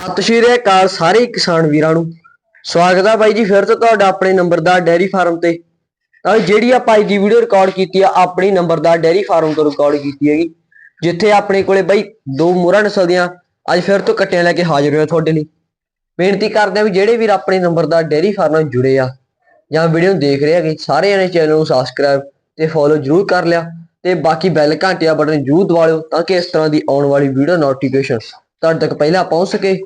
ਸਤਿ ਸ਼੍ਰੀ ਅਕਾਲ ਸਾਰੇ ਕਿਸਾਨ ਵੀਰਾਂ ਨੂੰ। ਸਵਾਗਤ ਆ ਬਾਈ ਜੀ, ਫਿਰ ਤੋਂ ਤੁਹਾਡਾ ਆਪਣੇ ਨੰਬਰਦਾਰ ਡੈਰੀ ਫਾਰਮ ਤੇ। ਤਾਂ ਜਿਹੜੀ ਆਪਾਂ ਅੱਜ ਦੀ ਵੀਡੀਓ ਰਿਕਾਰਡ ਕੀਤੀ ਆ, ਆਪਣੀ ਨੰਬਰਦਾਰ ਡੈਰੀ ਫਾਰਮ ਤੋਂ ਰਿਕਾਰਡ ਕੀਤੀ ਹੈਗੀ। ਜਿੱਥੇ ਆਪਣੇ ਕੋਲੇ ਬਾਈ ਦੋ ਮੁਰਾ ਨਸਲ ਦੀਆਂ ਅੱਜ ਫਿਰ ਤੋਂ ਕੱਟਿਆਂ ਲੈ ਕੇ ਹਾਜ਼ਰ ਹੋਇਆ ਤੁਹਾਡੇ ਲਈ। ਬੇਨਤੀ ਕਰਦੇ ਆ ਵੀ ਜਿਹੜੇ ਵੀਰ ਆਪਣੇ ਨੰਬਰਦਾਰ ਡੈਰੀ ਫਾਰਮ ਨਾਲ ਜੁੜੇ ਆ, ਜਾਂ ਵੀਡੀਓ ਨੂੰ ਦੇਖ ਰਹੇ ਹੈਗੇ ਸਾਰੇ ਜਣੇ ਚੈਨਲ ਨੂੰ ਸਬਸਕ੍ਰਾਈਬ ਤੇ ਫੋਲੋ ਜਰੂਰ ਕਰ ਲਿਆ। ਤੇ ਬਾਕੀ ਬੈਲ ਘੰਟਿਆ ਬਟਨ ਜਰੂਰ ਦਬਾ ਲਿਓ, ਤਾਂ ਕਿ ਇਸ ਤਰ੍ਹਾਂ ਦੀ ਆਉਣ ਵਾਲੀ ਵੀਡੀਓ ਨੋਟੀਫਿਕੇਸ਼ਨ ਤੁਹਾਡੇ ਤੱਕ ਪਹਿਲਾਂ ਪਹੁੰਚ ਸਕੇ।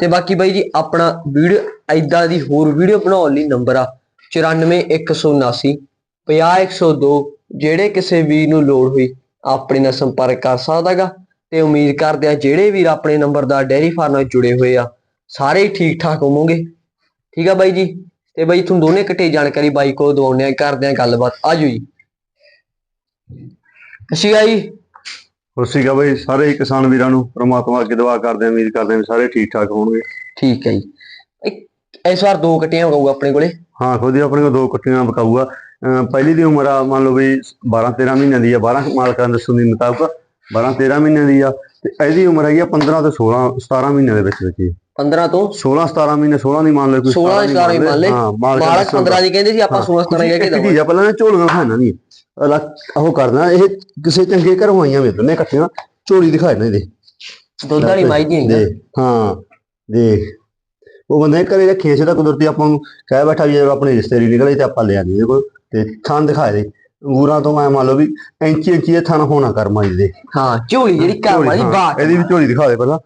ਤੇ ਬਾਕੀ ਬਾਈ ਜੀ, ਆਪਣਾ ਵੀਡੀਓ ਐਦਾਂ ਦੀ ਹੋਰ ਵੀਡੀਓ ਬਣਾਉਣ ਲਈ ਨੰਬਰ ਆ 94179 50102 ਜਿਹੜੇ ਕਿਸੇ ਵੀਰ ਨੂੰ ਲੋੜ ਹੋਈ ਆਪਣੇ ਨਾਲ ਸੰਪਰਕ ਕਰ ਸਕਦਾਗਾ। ਤੇ ਉਮੀਦ ਕਰਦੇ ਆ ਜਿਹੜੇ ਵੀਰ ਆਪਣੇ ਨੰਬਰ ਦਾ ਡੈਰੀ ਫਾਰਮ ਨਾਲ ਜੁੜੇ ਹੋਏ ਆ, ਸਾਰੇ ਹੀ ਠੀਕ ਠਾਕ ਹੋਵੋਗੇ। ਠੀਕ ਆ ਬਾਈ ਜੀ? ਤੇ ਬਾਈ ਤੁਹਾਨੂੰ ਦੋਨੇ ਇਕੱਠੇ ਜਾਣਕਾਰੀ ਬਾਈ ਕੋਲ ਦਵਾਉਣੇ ਆ ਕਰਦੇ ਆ ਗੱਲਬਾਤ। ਆਜੋ ਜੀ। ਅਸ਼ੀਆ ਜੀ। ਸ਼੍ਰੀ ਅਕਾਲ ਬਈ ਸਾਰੇ ਹੀ ਕਿਸਾਨ ਵੀਰਾਂ ਨੂੰ ਪ੍ਰਮਾਤਮਾ ਅੱਗੇ ਦੁਆ ਕਰਦੇ ਆਂ ਉਮੀਦ ਕਰਦੇ ਆਂ ਵੀ ਸਾਰੇ ਠੀਕ ਠਾਕ ਹੋਣਗੇ। ਠੀਕ ਹੈ ਜੀ। ਇੱਕ- ਇਸ ਵਾਰ ਦੋ ਕੱਟੀਆਂ ਹੋਊਗਾ ਆਪਣੇ ਕੋਲੇ? ਹਾਂ ਖੁਦ ਹੀ ਆਪਣੇ ਕੋਲ ਦੋ ਕੱਟੀਆਂ ਬਕਾਊਗਾ ਪਹਿਲੀ ਦੀ ਉਮਰ ਆ ਮੰਨ ਲਓ ਵੀ 12 13 ਮਹੀਨਿਆਂ ਦੀ ਆ 12 ਮਾਲਕਾਂ ਦੇ ਦੱਸਣ ਦੇ ਮੁਤਾਬਕ 12 13 ਮਹੀਨਿਆਂ ਦੀ ਆ ਤੇ ਇਹਦੀ ਉਮਰ ਹੈਗੀ ਆ 15 ਤੋਂ 16 17 ਮਹੀਨਿਆਂ ਦੇ ਵਿੱਚ ਵਿੱਚ ਹੀ। 15 ਤੋਂ 16 17 ਮਹੀਨੇ 16 ਨਹੀਂ ਮੰਨ ਲਓ ਕੋਈ 16 17 ਹੀ ਮੰਨ ਹਾਂ ਮਾਲਕ ਮਾਲਕ 15 ਦੀ ਕਹਿੰਦੇ ਸੀ ਆਪਾਂ 16 17 ਕਹਿ ਕੇ ਦਵਾਂਗੇ ਆ? ਪਹਿਲਾਂ ਝੋਲੀਆਂ ਖਾਣਾ ਨਹੀਂ। ਉਹ ਕਰਨਾ ਇਹ ਕਿਸੇ ਚੰਗੇ ਘਰੋਂ ਆਈਆਂ ਵੇ ਦੋਨੇ ਇਕੱਠੀਆਂ ਝੋਲੀ ਦਿਖਾਏ ਨਾ ਇਹਦੇ। ਦੁੱਧ ਵਾਲੀ ਮਾਈ ਦੀ ਹੈਗੀ। ਦੇਖ ਹਾਂ ਦੇਖ ਉਹ ਬੰਦੇ ਘਰੇ ਰੱਖੀਆਂ ਸੀ ਤਾਂ ਕੁਦਰਤੀ ਆਪਾਂ ਨੂੰ ਕਹਿ ਬੈਠਾ ਵੀ ਆਪਣੀ ਰਿਸ਼ਤੇਰੀ ਨਿਕਲੇ ਤੇ ਆਪਾਂ ਲੈ ਆਂਦੇ ਇਹਦੇ ਕੋਲ। ਤੇ ਥਣ ਦਿਖਾਏ ਦੇ। ਅੰਗੂਰਾਂ ਤੋਂ ਮੈਂ ਮੰਨ ਲਓ ਵੀ ਇੰਚੀ ਇੰਚੀ ਇਹ ਥਣ ਹੋਣਾ ਕਰਮਾਂ ਦੇ ਹਾਂ ਝੋਲੀ ਜਿਹੜੀ ਵਾਲੀ ਹਾਂ, ਬਾਤ। ਇਹਦੀ ਵੀ ਝੋਲੀ ਦਿਖਾ ਦੇ ਪਹਿਲਾਂ।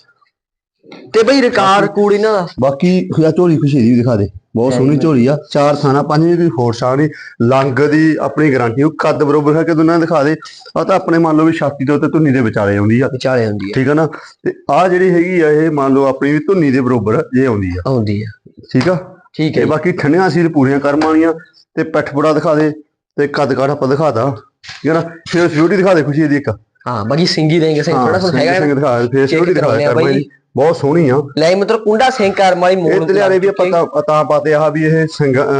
ਤੇ ਬਈ ਰਿਕਾਰਡ ਕੂੜ ਇਹਨਾਂ ਦਾ। ਬਾਕੀ ਖੁਦਾ ਝੋਲੀ ਖੁਸ਼ੀ ਦੀ ਵੀ ਦਿਖਾ ਦੇ। ਬਹੁਤ ਸੋਹਣੀ ਝੋਲੀ ਆ। ਚਾਰ ਥਾਣਾ ਪੰਜਵੀਂ ਕੋਈ ਫੋਰ ਸ਼ਾਨੀ ਲੰਗ ਦੀ ਆਪਣੀ ਗਾਰੰਟੀ ਉਹ ਕੱਦ ਬਰੋਬਰ ਹੈ ਕਿ ਦੋਨਾਂ ਦਿਖਾ ਦੇ। ਆ ਤਾਂ ਆਪਣੇ ਮੰਨ ਲਓ ਵੀ ਛਾਤੀ ਦੇ ਉੱਤੇ ਧੁੰਨੀ ਦੇ ਵਿਚਾਲੇ ਆਉਂਦੀ ਆ। ਵਿਚਾਲੇ ਹੁੰਦੀ ਠੀਕ ਆ ਨਾ? ਤੇ ਆ ਜਿਹੜੀ ਹੈਗੀ ਆ ਇਹ ਮੰਨ ਲਓ ਆਪਣੀ ਵੀ ਧੁੰਨੀ ਦੇ ਬਰੋਬਰ ਜੇ ਆਉਂਦੀ ਆ। ਆ ਆਉਂਦੀ ਆ। ਠੀਕ ਆ? ਠੀਕ ਤੇ ਹੈ। ਬਾਕੀ ਠੰਡੀਆਂ ਸੀਰ ਪੂਰੀਆਂ ਕਰਮ ਵਾਲੀਆਂ ਤੇ ਪਿੱਠ ਪੁੜਾ ਦਿਖਾ ਦੇ ਤੇ ਕੱਦ ਕਾਠ ਆਪਾਂ ਦਿਖਾਤਾ ਠੀਕ ਆ ਨਾ? ਫਿਰ ਬਿਊਟੀ ਦਿਖਾ ਦੇ ਖੁਸ਼ੀ ਦੀ ਇੱਕ। ਹਾਂ ਬਾਕੀ ਸਿੰਗੀ ਦੇਂਗੇ ਸਿੰਘ ਥੋੜਾ ਥੋੜਾ ਹੈਗਾ ਸਿੰਘ ਦਿਖਾ ਦੇ ਫੇਸ ਬਿਊਟੀ ਦਿਖਾ ਕਰਮ। ਵਾਲੀ ਬਹੁਤ ਸੋਹਣੀ ਆ। ਲੈ ਮਤਲਬ ਕੁੰਡਾ ਸਿੰਘ ਕਰਮ ਵਾਲੀ ਮੋੜ ਇਹ ਦਲਿਆਰੇ ਵੀ ਆਪਾਂ ਤਾਂ ਤਾਂ ਪਾਤੇ ਆ ਵੀ ਇਹ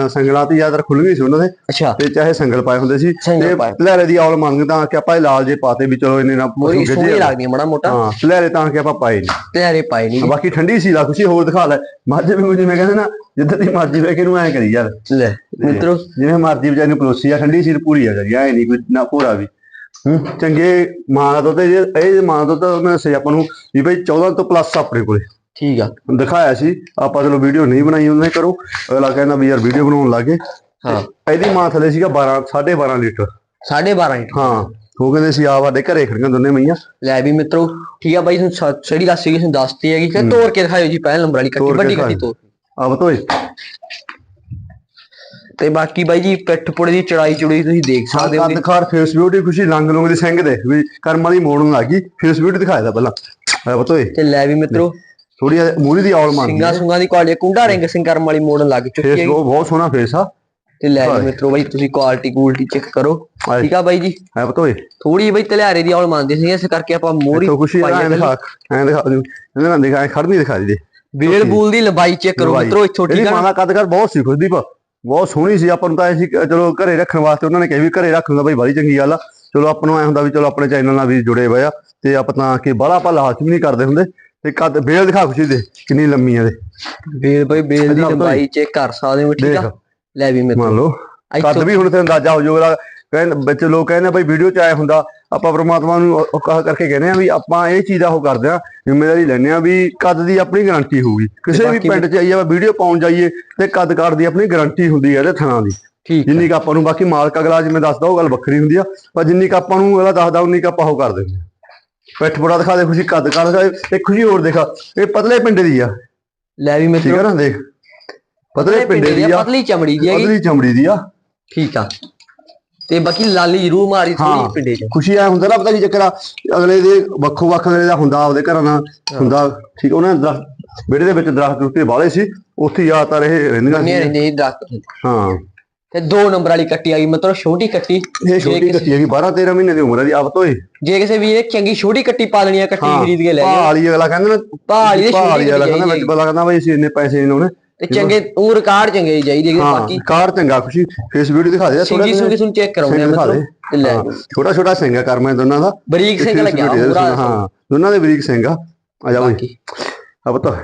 ਸੰਗਲਾਂ ਤੇ ਜ਼ਿਆਦਾ ਖੁੱਲ੍ਹਵੀਂ ਸੀ ਉਹਨਾਂ ਦੇ। ਅੱਛਾ। ਤੇ ਚਾਹੇ ਸੰਗਲ ਪਾਏ ਹੁੰਦੇ ਸੀ। ਤੇ ਪਾਏ। ਦਲਿਆਰੇ ਦੀ ਔਲ ਮੰਗਦਾ ਕਿ ਆਪਾਂ ਇਹ ਲਾਲ ਜੇ ਪਾਤੇ ਵੀ ਚਲੋ ਇਹਨੇ ਨਾ ਪਸ਼ੂ ਸੋਹਣੀ ਲੱਗਦੀ ਮੜਾ ਮੋਟਾ। ਹਾਂ ਦਲਿਆਰੇ ਤਾਂ ਕਿ ਆਪਾਂ ਪਾਏ ਨਹੀਂ। ਹਰੇ ਪਾਏ ਨਹੀਂ। ਬਾਕੀ ਠੰਡੀ ਸੀ ਲਾ ਖੁਸ਼ੀ ਹੋਰ ਦਿਖਾ ਲੈ। ਮੱਝ ਵੀ ਜਿਵੇਂ ਕਹਿੰਦੇ ਨਾ ਜਿੱਦਾਂ ਦੀ ਮਰਜ਼ੀ ਵੇ ਕਿ ਐ ਕਰੀ ਯਾਰ। ਲੈ ਮਿੱਤਰੋ। ਜਿਵੇਂ ਮਰਜ਼ੀ ਵਿਚਾਰੀ ਨੂੰ ਪਲੋਸੀ ਆ ਠੰਡੀ ਸੀਰ ਪੂਰੀ ਆ ਜਾਰੀ ਐ ਨਹੀਂ ਕੋਈ ਨਾ ਪੂਰਾ ਵੀ। ਚੰਗੇ ਮਾਂ ਦਾ ਦੁੱਧ ਇਹ ਇਹ ਮਾਂ ਦਾ ਦੁੱਧ ਮੈਂ ਸੇ ਆਪਾਂ ਨੂੰ ਵੀ ਬਈ 14 ਤੋਂ ਪਲੱਸ ਆਪਣੇ ਕੋਲੇ। ਠੀਕ ਆ। ਦਿਖਾਇਆ ਸੀ ਆਪਾਂ ਚਲੋ ਵੀਡੀਓ ਨਹੀਂ ਬਣਾਈ ਉਹਨੇ ਕਰੋ। ਅਗਲਾ ਕਹਿੰਦਾ ਵੀ ਯਾਰ ਵੀਡੀਓ ਬਣਾਉਣ ਲੱਗੇ ਹਾਂ। ਇਹਦੀ ਮਾਂ ਥੱਲੇ ਸੀਗਾ 12 12.5 ਲੀਟਰ। 12.5 ਇੰਚ ਹਾਂ ਉਹ ਕਹਿੰਦੇ ਸੀ ਆ ਸਾਡੇ ਘਰੇ ਖੜੀਆਂ ਦੋਨੇ ਮਈਆਂ। ਲੈ ਵੀ ਮਿੱਤਰੋ ਠੀਕ ਆ ਬਾਈ ਤੁਹਾਨੂੰ ਸ- ਜਿਹੜੀ ਦੱਸੀ ਗਈ ਤੁਹਾਨੂੰ ਦੱਸਤੀ ਹੈਗੀ। ਕਿ ਤੋੜ ਕੇ ਦਿਖਾਇਓ ਜੀ ਪਹਿਲ ਨੰਬਰ ਵਾਲੀ ਕੱਟੀ ਤੋੜ ਕੇ ਵੱਡੀ ਕੱਟੀ ਦਿਖਾਇਓ। ਤੋੜ ਆ ਬਤੋਏ ਤੇ ਬਾਕੀ ਬਾਈ ਜੀ ਪਿੱਠ ਪੁੜੇ ਦੀ ਚੜਾਈ ਚੁੜੀ ਤੁਸੀਂ ਦੇਖ ਸਕਦੇ ਹੋ ਕੱਦ ਖਾਰ ਫੇਸ ਬਿਊਟੀ ਖੁਸ਼ੀ ਲੰਗ ਲੰਗ ਦੀ ਸਿੰਘ ਦੇ ਵੀ ਕਰਮਾਂ ਦੀ ਮੋੜਨ ਲੱਗੀ। ਫੇਸ ਬਿਊਟੀ ਦਿਖਾਇਆ ਦਾ ਪਹਿਲਾਂ। ਆ ਬਤੋਏ ਤੇ ਲੈ ਵੀ ਮਿੱਤਰੋ। ਥੋੜੀ ਮੂਰੀ ਦੀ ਔਲ ਮਾਰਦੀ ਸਿੰਘਾ ਸੁੰਗਾ ਦੀ ਕੁਆਲਿਟੀ ਕੁੰਡਾ ਰਿੰਗ ਸਿੰਘ ਕਰਮ ਵਾਲੀ ਮੋੜਨ ਲੱਗ ਚੁੱਕੀ ਫੇਸ ਹੈ ਉਹ ਬਹੁਤ ਸੋਹਣਾ ਫੇਸ ਆ। ਤੇ ਲੈ ਵੀ ਮਿੱਤਰੋ ਬਾਈ ਤੁਸੀਂ ਕੁਆਲਿਟੀ ਕੁਆਲਿਟੀ ਚੈੱਕ ਕਰੋ। ਠੀਕ ਆ ਬਾਈ ਜੀ? ਹੈ ਬਤੋਏ ਥੋੜੀ ਬਈ ਤਲਿਆਰੇ ਦੀ ਔਲ ਮੰਨਦੇ ਸੀ ਇਸ ਕਰਕੇ ਆਪਾਂ ਮੋਰੀ ਖੁਸ਼ੀ ਐਂ ਆ ਦਿਖਾ ਐਂ ਦਿਖਾ ਦਿਓ। ਇਹਨਾਂ ਦਿਖਾ ਖੜ ਨਹੀਂ ਦਿਖਾ ਦੇ ਵੇਲ ਬੂਲ ਦੀ ਲੰਬਾਈ ਚੈੱਕ ਕਰੋ ਮਿੱਤਰੋ ਇੱਥੋਂ ਠੀਕ ਆ ਮਾਂ ਨਾ? ਦਾ ਕੱਦ ਕਰ ਬਹੁਤ ਸੀ ਖੁਸ਼ਦੀਪ। ਬਹੁਤ ਸੋਹਣੀ ਸੀ ਆਪਾਂ ਨੂੰ ਤਾਂ ਐ ਸੀ ਚਲੋ ਘਰੇ ਰੱਖਣ ਵਾਸਤੇ ਉਹਨਾਂ ਨੇ ਕਿਹਾ ਵੀ ਘਰੇ ਰੱਖ ਲੂੰਗਾ ਬਈ ਬੜੀ ਚੰਗੀ ਗੱਲ ਆ। ਚਲੋ ਆਪਾਂ ਨੂੰ ਐ ਹੁੰਦਾ ਵੀ ਚਲੋ ਆਪਣੇ ਚੈਨਲ ਨਾਲ ਵੀ ਜੁੜੇ ਹੋਏ ਆ ਤੇ ਆਪਾਂ ਤਾਂ ਕਿ ਬਾਹਲਾ ਆਪਾਂ ਲਾਲਚ ਵੀ ਨਹੀਂ ਕਰਦੇ ਹੁੰਦੇ। ਤੇ ਕੱਦ ਬੇਲ ਦਿਖਾ ਖੁਸ਼ੀ ਦੇ ਕਿੰਨੀ ਲੰਮੀ ਆ ਦੇ। ਵੇਲ ਬਈ ਵੇਲ ਦੀ ਲੰਬਾਈ ਚੈੱਕ ਕਰ ਸਕਦੇ ਹੋ ਠੀਕ ਆ। ਲੈ ਵੀ ਮਿੱਤਰੋ ਮੰਨ ਲਓ ਕੱਦ ਵੀ ਹੁਣ ਤੇ ਅੰਦਾਜ਼ਾ ਹੋ ਜਾਊਗਾ ਕਹਿੰਦੇ ਵਿੱਚ ਲੋਕ ਕਹਿੰਦੇ ਆ ਬਈ ਵੀਡੀਓ ਚ ਆਇਆ ਹੁੰਦਾ ਆਪਾਂ ਪ੍ਰਮਾਤਮਾ ਨੂੰ ਉਹ- ਕਹ ਕਰਕੇ ਕਹਿੰਦੇ ਆ ਵੀ ਆਪਾਂ ਇਹ ਚੀਜ਼ ਦਾ ਉਹ ਕਰਦੇ ਆ ਜ਼ਿੰਮੇਵਾਰੀ ਲੈਂਦੇ ਆ ਵੀ ਕੱਦ ਦੀ ਆਪਣੀ ਗਾਰੰਟੀ ਹੋਊਗੀ। ਕਿਸੇ ਵੀ ਪਿੰਡ ਚ ਆਈਏ ਆਪਾਂ ਵੀਡੀਓ ਪਾਉਣ ਜਾਈਏ ਤੇ ਕੱਦ ਕਾਠ ਦੀ ਆਪਣੀ ਗਾਰੰਟੀ ਹੁੰਦੀ ਹੈ ਇਹਦੇ ਥਣਾ ਦੀ। ਠੀਕ ਆ। ਜਿੰਨੀ ਕ ਆਪਾਂ ਨੂੰ ਬਾਕੀ ਮਾਲਕ ਅਗਲਾ ਜਿਵੇਂ ਦੱਸਦਾ ਉਹ ਗੱਲ ਵੱਖਰੀ ਹੁੰਦੀ ਆ ਪਰ ਜਿੰਨੀ ਕ ਆਪਾਂ ਨੂੰ ਅਗਲਾ ਦੱਸਦਾ ਉਨੀ ਕ ਆਪਾਂ ਉਹ ਕਰ ਦਿੰਦੇ ਆ। ਪਿੱਠ ਬੜਾ ਦਿਖਾ ਦੇ ਖੁਸ਼ੀ ਕੱਦ ਕਾਠ ਦਿਖਾ ਇੱਕ ਖੁਸ਼ੀ ਹੋਰ ਦੇਖਾ ਇਹ ਪਤਲੇ ਪਿੰਡ ਦੀ ਆ। ਲੈ ਵੀ ਠੀਕ ਮਿੱਤਰੋ ਆ ਨਾ ਦੇਖ। ਪਤਲੇ ਪਿੰਡ ਦੀ ਆ। ਪਤਲੀ ਚਮੜੀ ਦੀ ਹੈਗੀ। ਪਤਲੀ ਚਮੜੀ ਦੀ ਆ। ਠੀਕ ਆ। ਤੇ ਬਾਕੀ ਲਾਲੀ ਜ਼ਰੂਰ ਮਾਰੀ। ਥੋੜੀ ਪਿੰਡੇ ਚ। ਖੁਸ਼ੀ ਆ ਹੁੰਦਾ ਨਾ ਪਤਾ ਕੀ ਚੱਕਰ ਆ ਅਗਲੇ ਦੇ ਵੱਖੋ ਵੱਖ ਅਗਲੇ ਦਾ ਹੁੰਦਾ ਆਪਦੇ ਘਰਾਂ ਦਾ ਹੁੰਦਾ ਠੀਕ ਉਹਨਾਂ ਦੇ ਦਰਖਤ ਵਿਹੜੇ ਦੇ ਵਿੱਚ ਦਰਖਤ ਉੱਤੇ ਵਾਲੇ ਸੀ ਉੱਥੇ ਹੀ ਆ ਤਾਂ ਇਹ ਰਹਿੰਦੀਆਂ ਸੀ ਸੀ ਦਰਖਤ ਹਾਂ। ਤੇ ਦੋ ਨੰਬਰ ਵਾਲੀ ਕੱਟੀ ਆ ਗਈ ਮਤਲਬ ਛੋਟੀ ਕੱਟੀ। ਇਹ ਛੋਟੀ ਕੱਟੀ ਹੈਗੀ 12 13 ਮਹੀਨੇ ਦੀ ਉਮਰ ਦੀ ਆਪ ਤੋਂ ਹੀ। ਜੇ ਕਿਸੇ ਵੀਰ ਨੇ ਚੰਗੀ ਛੋਟੀ ਕੱਟੀ ਪਾਲਣੀ ਆ ਕੱਟੀ ਖਰੀਦ ਕੇ ਲੈ ਜਾ ਭਾਲੀ ਅਗਲਾ ਕਹਿੰਦਾ ਨਾ ਭਾਲੀ ਛੋਟੀ ਅਗਲਾ ਕਹਿੰਦਾ ਵਿੱਚ ਬਲਾ ਕਹਿੰਦਾ ਬਈ ਅਸੀਂ ਇੰਨੇ ਪੈਸੇ ਨਹੀਂ ਲਾਉਣੇ। ਤੇ ਚੰਗੇ ਉਹ ਰਿਕਾਰਡ ਚੰਗੇ ਹੀ ਚਾਹੀਦੇ ਕਿ ਹਾਂ ਬਾਕੀ ਕਾਰ ਚੰਗਾ ਖੁਸ਼ੀ ਫੇਸ ਵੀਡੀਓ ਦਿਖਾ ਦੇ ਸਿੰਗੀ ਸੁੰਗੀ ਸੁਣ ਚੈੱਕ ਕਰਾਉਂਦੇ ਆ ਮਤਲਬ ਤੇ ਲੈ। ਛੋਟਾ ਛੋਟਾ ਸਿੰਘ ਆ ਕਰਮਾ ਦੋਨਾਂ ਦਾ। ਬਰੀਕ ਸਿੰਘ ਲੱਗਿਆ ਪੂਰਾ ਹਾਂ ਦੋਨਾਂ ਦੇ ਬਰੀਕ ਸਿੰਘ ਆ। ਆ ਜਾ। ਬਈ ਆ ਪਤਾ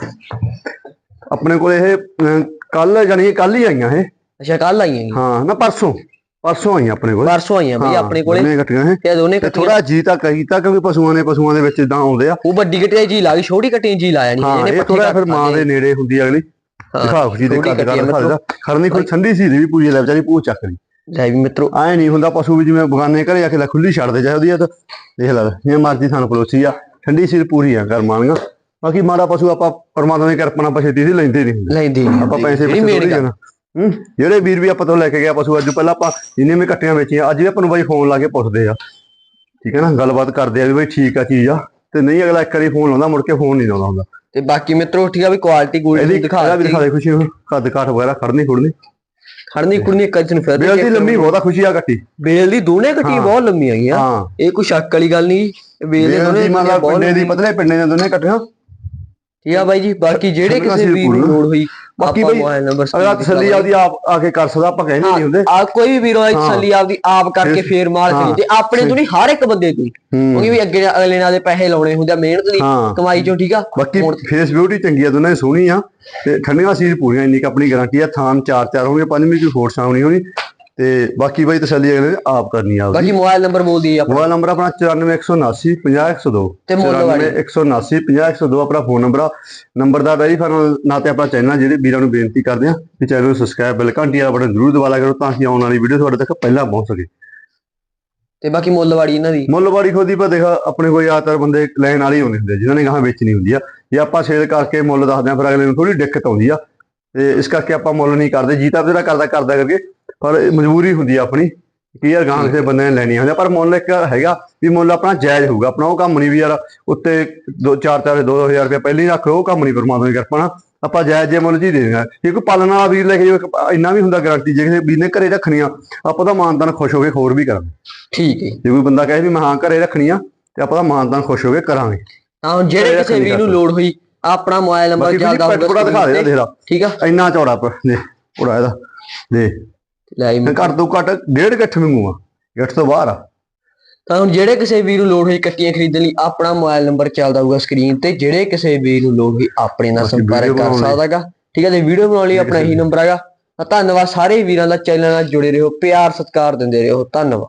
ਆਪਣੇ ਕੋਲ ਇਹ ਕੱਲ ਜਾਨੀ ਕੱਲ ਹੀ ਆਈਆਂ ਇਹ? ਅੱਛਾ ਕੱਲ ਆਈਆਂ ਹਾਂ ਨਾ ਪਰਸੋਂ ਪਰਸੋਂ ਆਈਆਂ ਆਪਣੇ ਕੋਲ। ਪਰਸੋਂ ਆਈਆਂ ਬਈ ਆਪਣੇ ਕੋਲੇ। ਦੋਨੇ ਕੱਟੀਆਂ ਇਹ। ਤੇ ਦੋਨੇ ਕੱਟੀਆਂ। ਥੋੜਾ ਜੀ ਤਾਂ ਕਹੀ ਤਾਂ ਕਿਉਂਕਿ ਪਸ਼ੂਆਂ ਨੇ ਪਸ਼ੂਆਂ ਦੇ ਵਿੱਚ ਇਦਾਂ ਆਉਂਦੇ ਆ। ਉਹ ਵੱਡੀ ਕਟਿਆ ਜੀ ਲਾ ਗਈ ਛੋਟੀ ਕਟਿਆ ਜੀ ਲਾਇਆ ਨਹੀਂ ਹਾਂ ਇਹ ਥੋੜਾ ਫਿਰ ਮਾਂ ਦੇ ਨੇੜੇ ਹੁੰਦੀ ਅਗਲੀ। ਦਿਖਾਓ ਜੀ ਦੇ ਕੱਟੀ ਆ ਕਰ ਦਿਖਾ ਖੜਨੀ ਕੋਈ ਠੰਡੀ ਸੀ ਵੀ ਪੂਰੀ ਲੈ ਵਿਚਾਰੀ ਪੂਛ ਚੱਕ ਲਈ। ਲੈ ਵੀ ਮਿੱਤਰੋ। ਐ ਨਹੀਂ ਹੁੰਦਾ ਪਸ਼ੂ ਵੀ ਜਿਵੇਂ ਬਗਾਨੇ ਘਰੇ ਆ ਕੇ ਲੈ ਖੁੱਲੀ ਛੱਡ ਦੇ ਚਾਹੀਦੀ ਆ ਤਾਂ ਦੇਖ ਲੈ ਜਿਵੇਂ ਮਰਜ਼ੀ ਸਾਨੂੰ ਪਲੋਸੀ ਆ। ਠੰਡੀ ਸੀ ਪੂਰੀ ਆ ਕਰਮਾਂਗਾ ਬਾਕੀ ਮਾੜਾ ਪਸ਼ੂ ਆਪਾਂ ਪਰਮਾਤਮਾ ਦੀ ਕਿਰਪਾ ਨਾਲ ਪਛੇਤੀ ਸੀ ਲੈਂਦੇ ਨਹੀਂ। ਲੈਂਦੀ ਨੀ ਆਪਾਂ। ਪੈਸੇ ਪਿੱਛੇ। ਜਾਣਾ। ਹੂੰ ਜਿਹੜੇ ਵੀਰ ਵੀ ਆਪਾਂ ਤੋਂ ਲੈ ਕੇ ਗਿਆ ਪਸ਼ੂ ਅੱਜ ਪਹਿਲਾਂ ਆਪਾਂ ਜਿੰਨੇ ਵੀ ਕੱਟੀਆਂ ਵੇਚੀਆਂ ਅੱਜ ਵੀ ਆਪਾਂ ਨੂੰ ਬਾਈ ਫੋਨ ਲਾ ਕੇ ਪੁੱਛਦੇ ਆ। ਠੀਕ ਹੈ ਨਾ ਗੱਲਬਾਤ ਕਰਦੇ ਆ ਵੀ ਬਾਈ ਠੀਕ ਆ ਚੀਜ਼ ਆ। ਤੇ ਨਹੀਂ ਅਗਲਾ ਇੱਕ ਵਾਰੀ ਫੋਨ ਲਾਉਂਦਾ ਮੁੜ ਕੇ ਫੋਨ ਨਹੀਂ ਲਾਉਂਦਾ ਹੁੰਦਾ। ਤੇ ਬਾਕੀ ਮਿੱਤਰੋ ਠੀਕ ਆ ਵੀ ਕੁਆਲਿਟੀ ਇਹਦੀ ਕੁਆਲਿਟੀ ਦਿਖਾ ਇਹਦਾ ਵੀ। ਦਿਖਾ ਦੇ ਖੁਸ਼ੀ ਨੂੰ ਕੱਦ ਕਾਠ ਵਗੈਰਾ ਖੜਨੀ ਖੁੜਨੀ ਖੜਨੀ ਕੁੜਨੀ ਇੱਕ ਦਿਨ ਫਿਰ ਬੇਲ ਦੀ ਲੰਮੀ ਬਹੁਤ ਖੁਸ਼ੀ ਆ ਕੱਟੀ ਬੇਲ ਦੀ ਦੋਨੇ ਕੱਟੀ। ਬਹੁਤ ਲੰਮੀਆਂ ਗਈਆਂ ਹਾਂ ਇਹ ਕੋਈ ਸ਼ੱਕ ਵਾਲੀ ਗੱਲ ਨਹੀਂ ਬੇਲ ਦੇ ਦੋਨੇ ਦੀ ਪਿੰਡੇ ਦੀ। ਪਤਲੇ ਪਿੰਡੇ ਦੇ ਦੋਨੇ ਕੱਟੀਆਂ ਠੀਕ ਆ ਬਾਈ ਜੀ? ਬਾਕੀ ਜਿਹੜੇ ਕਿਸੇ ਪੂਰਾ। ਲੋੜ ਹੋਈ ਬਾਕੀ ਬਈ ਮੋਬਾਈਲ ਨੰਬਰ ਅਗਲਾ ਤਸੱਲੀ ਆਪਦੀ ਆਪ ਆ ਕੇ ਕਰ ਸਕਦਾ ਆਪਾਂ ਕਹਿੰਦੇ ਨਹੀਂ ਹੁੰਦੇ। ਆ ਕੋਈ ਵੀ ਵੀਰੋ। ਤਸੱਲੀ ਆਪਦੀ ਆਪ ਕਰਕੇ ਫਿਰ- ਹਾਂ। ਖਰੀਦੇ ਆਪਣੇ ਤੋਂ ਨਹੀਂ ਹਰ ਇੱਕ ਬੰਦੇ ਤੋਂ ਕਿਉਂਕਿ ਵੀ ਅੱਗੇ ਅਗਲੇ ਨਾਲ ਦੇ ਪੈਸੇ ਲਾਉਣੇ ਹੁੰਦੇ ਮਿਹਨਤ ਦੀ ਕਮਾਈ ਚੋਂ ਠੀਕ ਆ? ਬਾਕੀ ਫੇਸ ਬਿਊਟੀ ਚੰਗੀ ਆ ਦੋਨਾਂ ਦੀ ਸੋਹਣੀ ਆ ਤੇ ਠੰਡੀਆਂ ਸੀਜ਼ ਪੂਰੀਆਂ ਇੰਨੀ ਕੁ ਆਪਣੀ ਗਾਰੰਟੀ ਆ ਥਾਨ ਚਾਰ ਚਾਰ ਹੋਣਗੇ ਪੰਜਵੀਂ ਕੋਈ ਹੋਰ ਸਾਉਣੀ ਹੋਣੀ। ਤੇ ਬਾਕੀ ਬਾਈ ਤਸੱਲੀ ਅਗਲੇ ਨੇ ਆਪ ਕਰਨੀ ਆ ਬਾਕੀ ਮੋਬਾਈਲ ਨੰਬਰ ਬੋਲ ਦਈਏ ਆਪਾਂ। ਮੋਬਾਈਲ ਨੰਬਰ ਆਪਣਾ 94179 50102 ਤੇ ਮੁੱਲ ਵਾਲੀ 94179 50102 ਆਪਣਾ ਫੋਨ ਨੰਬਰ ਆ। ਨੰਬਰ ਦਾ ਵੈਰੀਫਾਈ ਨਾ ਤੇ ਆਪਣਾ ਚੈਨਲ ਜਿਹੜੇ ਵੀਰਾਂ ਨੂੰ ਬੇਨਤੀ ਕਰਦੇ ਆ ਕਿ ਚੈਨਲ ਨੂੰ ਸਬਸਕ੍ਰਾਈਬ ਬੈਲ ਘੰਟੀ ਵਾਲਾ ਬਟਨ ਜ਼ਰੂਰ ਦਬਾ ਲਿਆ ਕਰੋ ਤਾਂ ਕਿ ਆਉਣ ਵਾਲੀ ਵੀਡੀਓ ਤੁਹਾਡੇ ਤੱਕ ਪਹਿਲਾਂ ਪਹੁੰਚ ਸਕੇ। ਤੇ ਬਾਕੀ ਮੁੱਲ ਵਾਲੀ ਇਹਨਾਂ ਦੀ। ਮੁੱਲ ਵਾੜੀ ਖੋਦੀ ਪਰ ਦੇਖ ਆਪਣੇ ਕੋਈ ਜ਼ਿਆਦਾਤਰ ਬੰਦੇ ਲੈਣ ਵਾਲੇ ਹੁੰਦੇ ਹੁੰਦੇ ਜਿਨ੍ਹਾਂ ਨੇ ਗਾਹਾਂ ਵੇਚਣੀ ਹੁੰਦੀ ਆ। ਜੇ ਆਪਾਂ ਸੇਲ ਕਰਕੇ ਮੁੱਲ ਦੱਸਦੇ ਆ ਫਿਰ ਅਗਲੇ ਨੂੰ ਥੋੜੀ ਦਿੱਕਤ ਆਉਂਦੀ ਆ। ਤੇ ਇਸ ਕਰਕੇ ਆਪਾਂ ਮੁੱਲ ਨਹੀਂ ਕਰਦੇ ਜੀਤਾ ਜਿਹੜਾ ਕਰਦਾ ਕਰਦਾ ਕਰਕੇ ਪਰ ਮਜਬੂਰੀ ਹੁੰਦੀ ਆ ਆਪਣੀ ਕਿ ਯਾਰ ਗਾਹਾਂ ਕਿਸੇ ਬੰਦੇ ਨੇ ਲੈਣੀ ਹੁੰਦੀ ਆ ਪਰ ਮੁੱਲ ਇੱਕ ਹੈਗਾ ਵੀ ਮੁੱਲ ਆਪਣਾ ਜਾਇਜ਼ ਹੋਊਗਾ। ਆਪਣਾ ਉਹ ਕੰਮ ਨਹੀਂ ਵੀ ਯਾਰ ਉੱਤੇ 2 4 4 2000 ਰੁਪਏ ਪਹਿਲਾਂ ਹੀ ਰੱਖ ਲਓ ਉਹ ਕੰਮ ਨਹੀਂ ਪਰਮਾਤਮਾ ਦੀ ਕਿਰਪਾ ਨਾਲ। ਆਪਾਂ ਜਾਇਜ਼ ਜੇ ਮੁੱਲ ਹੀ ਦੇ ਦੇਣਾ। ਜੇ ਕੋਈ ਪਾਲਣ ਵਾਲਾ ਵੀਰ ਲੈ ਕੇ ਜਾਵੇ ਇੰਨਾ ਵੀ ਹੁੰਦਾ ਗਾਰੰਟੀ ਜੇ ਕਿਸੇ ਵੀਰ ਨੇ ਘਰੇ ਰੱਖਣੀਆਂ ਆਪਾਂ ਤਾਂ ਮਾਨਦਾਨ ਖੁਸ਼ ਹੋ ਕੇ ਹੋਰ ਵੀ ਕਰਾਂਗੇ। ਠੀਕ ਹੈ। ਜੇ ਕੋਈ ਬੰਦਾ ਕਹੇ ਵੀ ਮੈਂ ਹਾਂ ਘਰੇ ਰੱਖਣੀ ਆ ਤੇ ਆਪਾਂ ਤਾਂ ਮਾਨਦਾਨ ਖੁਸ਼ ਹੋ ਕੇ ਕਰਾਂਗੇ। ਤਾਂ ਜਿਹੜੇ ਕਿਸੇ ਰੱਖਣੀ ਵੀਰ ਨੂੰ ਲੋੜ ਹੋਈ ਆਪਣਾ ਮੋਬਾਈਲ ਨੰਬਰ ਤੁਸੀਂ ਪੂਰਾ ਦਿਖਾ ਦੇ ਦੇਖ ਲਾ। ਠੀਕ ਆ। ਇੰਨਾ ਚੌੜਾ ਪ- ਦੇ ਪੂਰਾ ਇਹਦਾ। ਦੇ ਲੈ ਘੱਟ ਤੋਂ ਘੱਟ ਡੇਢ ਗੱਠ ਮੰਗੂਆ ਗੱਠ ਤੋਂ ਬਾਹਰ ਆ। ਤਾਂ ਹੁਣ ਜਿਹੜੇ ਕਿਸੇ ਵੀਰ ਨੂੰ ਲੋੜ ਹੋਈ ਕੱਟੀਆਂ ਖਰੀਦਣ ਲਈ ਆਪਣਾ ਮੋਬਾਈਲ ਨੰਬਰ ਚੱਲਦਾ ਹੋਊਗਾ ਸਕਰੀਨ ਤੇ ਜਿਹੜੇ ਕਿਸੇ ਵੀਰ ਨੂੰ ਲੋੜ ਹੋਈ ਆਪਣੇ ਨਾਲ ਸੰਪਰਕ ਕਰ ਲਈ- ਸਕਦਾਗਾ ਠੀਕ ਹੈ ਤੇ ਵੀਡੀਓ ਬਣਾਉਣ ਲਈ ਆਪਣਾ ਇਹੀ ਨੰਬਰ ਹੈਗਾ। ਤਾਂ ਧੰਨਵਾਦ ਸਾਰੇ ਵੀਰਾਂ ਦਾ ਚੈਨਲ ਨਾਲ ਜੁੜੇ ਰਹੋ ਪਿਆਰ ਸਤਿਕਾਰ ਦਿੰਦੇ ਰਹੋ। ਧੰਨਵਾਦ।